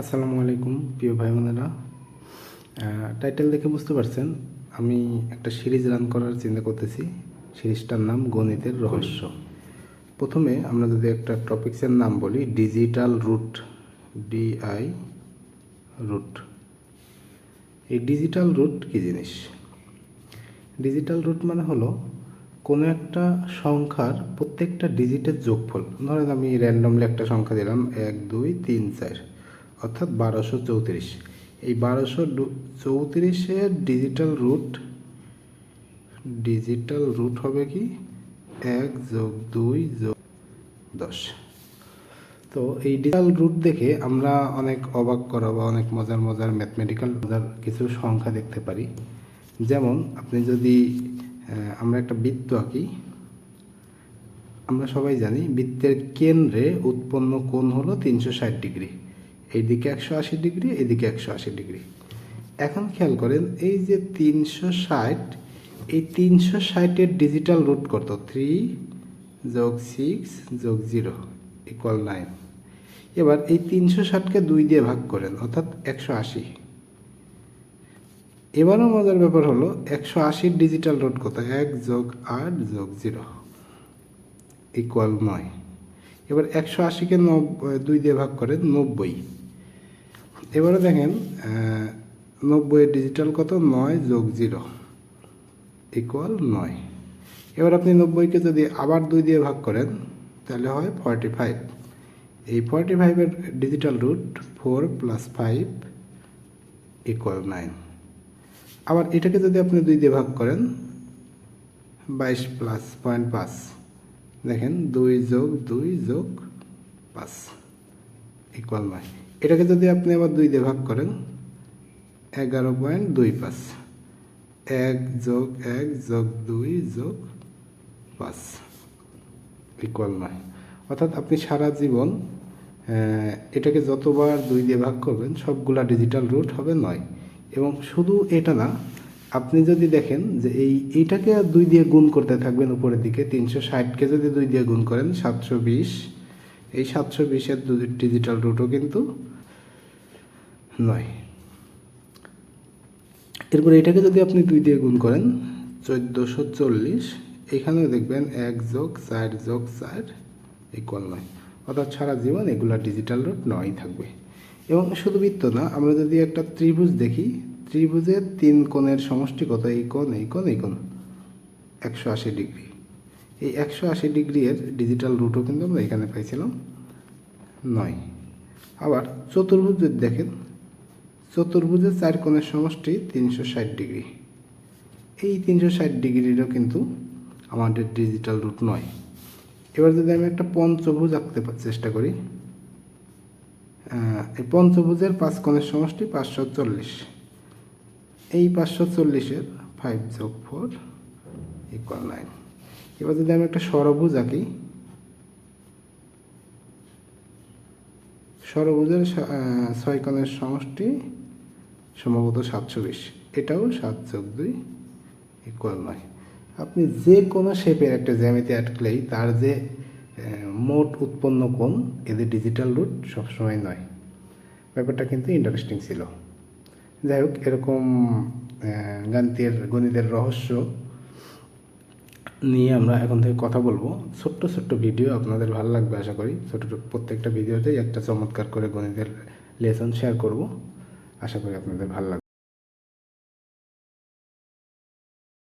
আসসালামু আলাইকুম প্রিয় ভাই বোনেরা টাইটেল দেখে বুঝতে পারছেন আমি একটা সিরিজ রান করার চিন্তা করতেছি। সিরিজটার নাম গণিতের রহস্য। প্রথমে আমরা যদি একটা টপিক্সের নাম বলি ডিজিটাল রুট ডিআই রুট এই ডিজিটাল রুট কী জিনিস? ডিজিটাল রুট মানে হলো কোনো একটা সংখ্যার প্রত্যেকটা ডিজিটের যোগফল। ধরেন আমি র্যান্ডমলি একটা সংখ্যা দিলাম এক দুই তিন চার। অর্থাৎ বারোশো চৌত্রিশ। এই বারোশো চৌত্রিশের ডিজিটাল রুট ডিজিটাল রুট হবে কি? এক যোগ দুই যোগ দশ। তো এই ডিজিটাল রুট দেখে আমরা অনেক অবাক করা বা অনেক মজার মজার ম্যাথমেটিক্যাল মজার কিছু সংখ্যা দেখতে পারি। যেমন আপনি যদি আমরা একটা বৃত্ত আঁকি, আমরা সবাই জানি বৃত্তের কেন্দ্রে উৎপন্ন কোণ হলো তিনশো ষাট ডিগ্রি। এইদিকে একশো আশি ডিগ্রি, এদিকে একশো আশি ডিগ্রি। এখন খেয়াল করেন, এই যে তিনশো ষাট, এই তিনশো ষাটের ডিজিটাল রুট কত? থ্রি যোগ সিক্স যোগ জিরো ইকুয়াল নাইন এবার এই তিনশো ষাটকে দুই দিয়ে ভাগ করেন, অর্থাৎ একশো আশি। এবারও মজার ব্যাপার হলো, একশো আশির ডিজিটাল রুট কত? এক যোগ আট যোগ জিরো ইকুয়াল নয়। এবার একশো আশিকে নব্বই দুই দিয়ে ভাগ করেন নব্বই। এবারে দেখেন নব্বইয়ের ডিজিটাল কত? নয় যোগ জিরো ইকুয়াল নয়। এবার আপনি নব্বইকে যদি আবার দুই দিয়ে ভাগ করেন, তাহলে হয় ফর্টি ফাইভ এই ফর্টি ফাইভের digital root four plus five equal nine আবার এটাকে যদি আপনি দুই দিয়ে ভাগ করেন, বাইশ প্লাস পয়েন্ট পাঁচ। দেখেন, দুই যোগ দুই যোগ পাঁচ। ইকুয়াল নয়। এটাকে যদি আপনি আবার দুই দিয়ে ভাগ করেন, এগারো পয়েন্ট দুই পাঁচ। এক যোগ এক যোগ দুই যোগ পাঁচ। ইকুয়াল নয়। অর্থাৎ আপনি সারা জীবন এটাকে যতবার দুই দিয়ে ভাগ করবেন, সবগুলা ডিজিটাল রুট হবে নয়। এবং শুধু এটা না, আপনি যদি দেখেন যে এই এইটাকে দুই দিয়ে গুণ করতে থাকবেন উপরের দিকে, তিনশো ষাটকে যদি দুই দিয়ে গুণ করেন, সাতশো বিশ। এই সাতশো বিশের ডিজিটাল রুটও কিন্তু নয়। এরপর এটাকে যদি আপনি দুই দিয়ে গুণ করেন, চোদ্দোশো চল্লিশ, এখানেও দেখবেন এক যোগ চার যোগ চার ইকুয়াল নয়। অর্থাৎ সারা জীবন এগুলা ডিজিটাল রুট নয় থাকবে। এবং শুধু বৃত্ত না, আমরা যদি একটা ত্রিভুজ দেখি, ত্রিভুজের তিন কোণের সমষ্টি কত এই কোণ এই কোণ এই কোণ, একশো আশি ডিগ্রি। এই একশো আশি ডিগ্রি এর ডিজিটাল রুটও কিন্তু আমরা এখানে পাইছিলাম নয়। আবার চতুর্ভুজ যদি দেখেন চতুর্ভুজের চার কোণের সমষ্টি তিনশো ষাট ডিগ্রি। এই তিনশো ষাট ডিগ্রিরও কিন্তু আমাদের ডিজিটাল রুট নয়। এবার যদি আমি একটা পঞ্চভুজ আঁকতে চেষ্টা করি এই পঞ্চভুজের পাঁচ কোণের সমষ্টি পাঁচশো চল্লিশ। এই পাঁচশো চল্লিশের ফাইভ যোগ ফোর ইকুয়াল নাইন এবার যদি আমি একটা ষড়ভুজ আঁকি ষড়ভুজের স- ছয় সমষ্টি সম্ভবত সাতশো বিশ এটাও সাত যোগ দুই ইকুয়াল নয়। আপনি যে কোনো শেপের একটা জ্যামিতি আটকলেই তার যে মোট উৎপন্ন কোণ এদের ডিজিটাল রুট সবসময় নয়। ব্যাপারটা কিন্তু ইন্টারেস্টিং ছিল। যাই হোক এরকম আহ, গাণিতের গণিতের রহস্য নিয়ে আমরা এখন থেকে কথা বলব। ছোট্ট ছোট্ট ভিডিও আপনাদের ভালো লাগবে আশা করি। ছোটো প্রত্যেকটা ভিডিওতেই একটা চমৎকার করে গণিতের লেসন শেয়ার করব। আশা করি আপনাদের ভালো লাগবে।